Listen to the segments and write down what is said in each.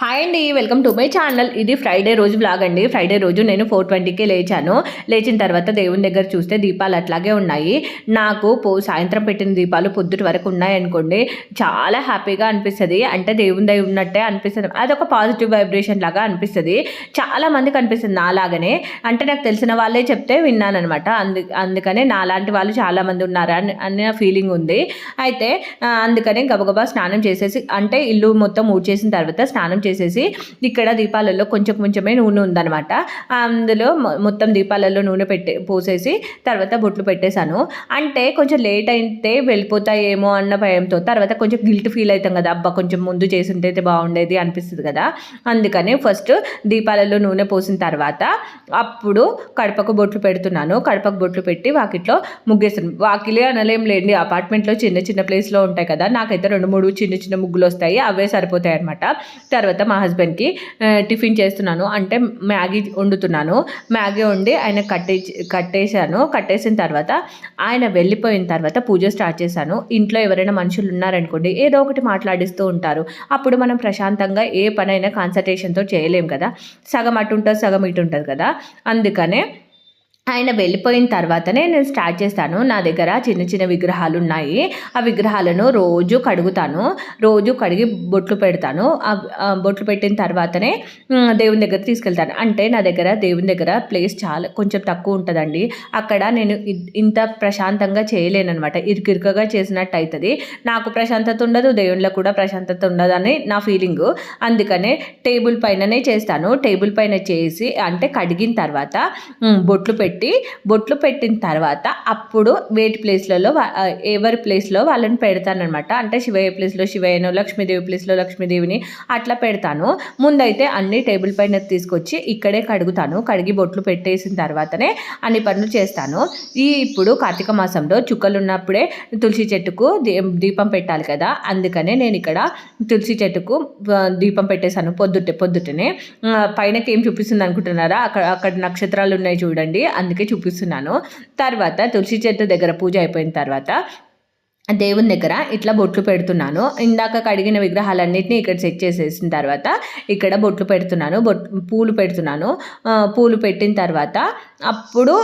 Hi అండి welcome to my channel ఇది Friday రోజు బ్లాగ్ అండి. ఫ్రైడే రోజు నేను ఫోర్ ట్వంటీకే లేచాను. లేచిన తర్వాత దేవుని దగ్గర చూస్తే దీపాలు అట్లాగే ఉన్నాయి. నాకు పో సాయంత్రం పెట్టిన దీపాలు పొద్దుటి వరకు ఉన్నాయి అనుకోండి చాలా హ్యాపీగా అనిపిస్తుంది. అంటే దేవుని దయ ఉన్నట్టే అనిపిస్తుంది. అదొక పాజిటివ్ వైబ్రేషన్ లాగా అనిపిస్తుంది. చాలా మందికి అనిపిస్తుంది నాలాగనే. అంటే నాకు తెలిసిన వాళ్ళే చెప్తే విన్నానమాట అందు అందుకనే నాలాంటి వాళ్ళు చాలామంది ఉన్నారు అని అనే ఫీలింగ్ ఉంది. అయితే అందుకనే గబగబా స్నానం చేసేసి అంటే ఇల్లు మొత్తం ఊడ్చేసిన తర్వాత స్నానం చేసేసి ఇక్కడ దీపాలలో కొంచెం కొంచెమే నూనె ఉందన్నమాట. అందులో మొత్తం దీపాలలో నూనె పెట్టే పోసేసి తర్వాత బొట్లు పెట్టేశాను. అంటే కొంచెం లేట్ అయితే వెళ్ళిపోతాయేమో అన్న భయంతో తర్వాత కొంచెం గిల్ట్ ఫీల్ అవుతాం కదా అబ్బా కొంచెం ముందు చేసింటే అయితే బాగుండేది అనిపిస్తుంది కదా. అందుకని ఫస్ట్ దీపాలలో నూనె పోసిన తర్వాత అప్పుడు కడపకు బొట్లు పెడుతున్నాను. కడపకు బొట్లు పెట్టి వాకిట్లో ముగ్గేస్తాను. వాకిలే అనలేం లేండి. అపార్ట్మెంట్లో చిన్న చిన్న ప్లేస్లో ఉంటాయి కదా నాకైతే రెండు మూడు చిన్న చిన్న ముగ్గులు వస్తాయి. అవే సరిపోతాయి అనమాట తర్వాత మా హస్బెండ్కి టిఫిన్ చేస్తున్నాను. అంటే మ్యాగీ వండుతున్నాను. మ్యాగీ వండి ఆయన కట్టే కట్టేశాను. కట్టేసిన తర్వాత ఆయన వెళ్ళిపోయిన తర్వాత పూజ స్టార్ట్ చేశాను. ఇంట్లో ఎవరైనా మనుషులు ఉన్నారనుకోండి ఏదో ఒకటి మాట్లాడిస్తూ ఉంటారు. అప్పుడు మనం ప్రశాంతంగా ఏ పనైనా కాన్సన్ట్రేషన్తో చేయలేం కదా. సగం అటు ఉంటుంది సగం ఇటు ఉంటుంది కదా. అందుకనే ఆయన వెళ్ళిపోయిన తర్వాతనే నేను స్టార్ట్ చేస్తాను. నా దగ్గర చిన్న చిన్న విగ్రహాలు ఉన్నాయి ఆ విగ్రహాలను రోజు కడుగుతాను. రోజు కడిగి బొట్లు పెడతాను. ఆ బొట్లు పెట్టిన తర్వాతనే దేవుని దగ్గర తీసుకెళ్తాను. అంటే నా దగ్గర దేవుని దగ్గర ప్లేస్ చాలా కొంచెం తక్కువ ఉంటుందండి. అక్కడ నేను ఇంత ప్రశాంతంగా చేయలేనమాట ఇరుకిరుకగా చేసినట్టు అవుతుంది నాకు ప్రశాంతత ఉండదు దేవుళ్ళకు కూడా ప్రశాంతత ఉండదని నా ఫీలింగు అందుకనే టేబుల్ పైననే చేస్తాను. టేబుల్ పైన చేసి అంటే కడిగిన తర్వాత బొట్లు పెట్టి బొట్లు పెట్టిన తర్వాత అప్పుడు వేటి ప్లేస్లలో ఎవరి ప్లేస్లో వాళ్ళని పెడతానమాట అంటే శివయ్య ప్లేస్లో శివయ్యను లక్ష్మీదేవి ప్లేస్లో లక్ష్మీదేవిని అట్లా పెడతాను. ముందైతే అన్ని టేబుల్ పైన తీసుకొచ్చి ఇక్కడే కడుగుతాను. కడిగి బొట్లు పెట్టేసిన తర్వాతనే అన్ని పనులు చేస్తాను. ఈ ఇప్పుడు కార్తీక మాసంలో చుక్కలు ఉన్నప్పుడే తులసి చెట్టుకు దీపం పెట్టాలి కదా. అందుకనే నేను ఇక్కడ తులసి చెట్టుకు దీపం పెట్టేశాను పొద్దుటే పొద్దుటనే. పైనకి ఏం చూపిస్తుంది అనుకుంటున్నారా అక్కడ అక్కడ నక్షత్రాలు ఉన్నాయి చూడండి. అందుకే చూపిస్తున్నాను. తర్వాత తులసి చెట్టు దగ్గర పూజ అయిపోయిన తర్వాత దేవుని దగ్గర ఇట్లా బొట్లు పెడుతున్నాను. ఇందాక కడిగిన విగ్రహాలన్నింటినీ ఇక్కడ సెట్ చేసేసిన తర్వాత ఇక్కడ బొట్లు పెడుతున్నాను. బొట్ పూలు పెడుతున్నాను. పూలు పెట్టిన తర్వాత అప్పుడు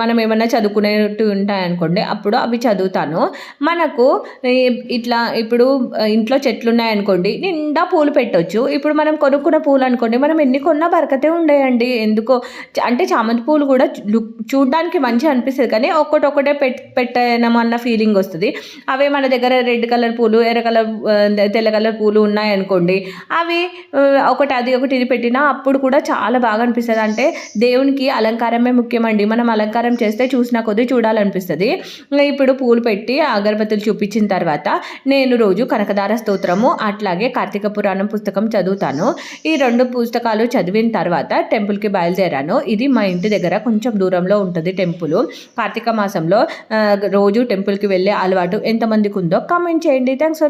మనం ఏమైనా చదువుకునేట్టు ఉంటాయనుకోండి అప్పుడు అవి చదువుతాను. మనకు ఇట్లా ఇప్పుడు ఇంట్లో చెట్లు ఉన్నాయనుకోండి నిండా పూలు పెట్టవచ్చు ఇప్పుడు మనం కొనుక్కున్న పూలు అనుకోండి మనం ఎన్ని కొన్నా బరకతే ఉండేయండి. ఎందుకో అంటే చామంతి పూలు కూడా లుక్ చూడడానికి మంచి అనిపిస్తుంది. కానీ ఒక్కటి ఒకటే పెట్ అన్న ఫీలింగ్ వస్తుంది. అవే మన దగ్గర రెడ్ కలర్ పూలు ఎర్ర కలర్ తెల్ల కలర్ పూలు ఉన్నాయనుకోండి అవి ఒకటి అది ఒకటి ఇది పెట్టినా అప్పుడు కూడా చాలా బాగా అనిపిస్తుంది. అంటే దేవునికి అలంకారమే ముఖ్యమండి. మనం అలంకారం చేస్తే చూసిన కొద్దీ చూడాలనిపిస్తుంది. ఇప్పుడు పూలు పెట్టి అగరబత్తులు చూపించిన తర్వాత నేను రోజు కనకదార స్తోత్రము అట్లాగే కార్తీక పురాణం పుస్తకం చదువుతాను. ఈ రెండు పుస్తకాలు చదివిన తర్వాత టెంపుల్కి బయలుదేరాను. ఇది మా ఇంటి దగ్గర కొంచెం దూరంలో ఉంటుంది టెంపుల్. కార్తీక మాసంలో రోజు టెంపుల్కి వెళ్ళే అలవాటు ఎంతమందికి ఉందో కామెంట్ చేయండి. థ్యాంక్స్